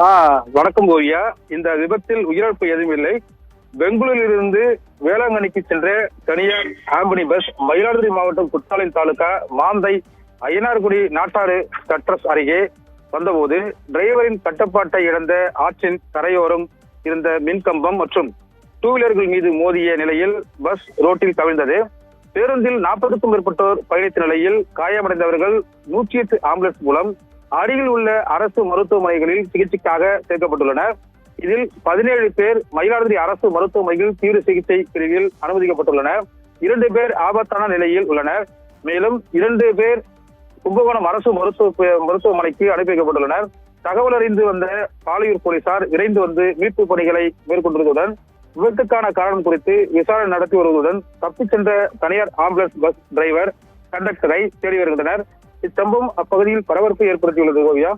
ஆ வணக்கம் ஓவியா இந்த விபத்தில் உயிரிழப்பு எதுவும் இல்லை. பெங்களூரிலிருந்து வேளாங்கண்ணிக்கு சென்ற தனியார் ஆம்பனி பஸ் மயிலாடுதுறை மாவட்டம் குற்றாலம் தாலுகா மாந்தை அய்யனார்குடி நாட்டாறு சட்ரஸ் அருகே வந்தபோது டிரைவரின் கட்டுப்பாட்டை இழந்த ஆற்றின் கரையோரம் இருந்த மின்கம்பம் மற்றும் டூ வீலர்கள் மீது மோதிய நிலையில் பஸ் ரோட்டில் கவிழ்ந்தது பேருந்தில் நாற்பதுக்கும் மேற்பட்டோர் பயணித்த நிலையில் காயமடைந்தவர்கள் நூற்றி எட்டு ஆம்புலன்ஸ் மூலம் அருகில் உள்ள அரசு மருத்துவமனைகளில் சிகிச்சைக்காக சேர்க்கப்பட்டுள்ளனர் இதில் பதினேழு பேர் மயிலாடுதுறை அரசு மருத்துவமனையில் தீவிர சிகிச்சை பிரிவில் அனுமதிக்கப்பட்டுள்ளனர் இரண்டு பேர் ஆபத்தான நிலையில் உள்ளனர். மேலும் இரண்டு பேர் கும்பகோணம் அரசு மருத்துவ மருத்துவமனைக்கு அனுப்பி வைக்கப்பட்டுள்ளனர். தகவல் அறிந்து வந்த பாலையூர் போலீசார் விரைந்து வந்து மீட்பு பணிகளை மேற்கொண்டுள்ளதுடன் விபத்துக்கான காரணம் குறித்து விசாரணை நடத்தி வருவதுடன் தப்பிச் சென்ற தனியார் ஆம்புலன்ஸ் பஸ் டிரைவர் கண்டக்டரை தேடி வருகின்றனர். இச்சம்பவம் அப்பகுதியில் பரபரப்பை ஏற்படுத்தியுள்ளது ஓவியா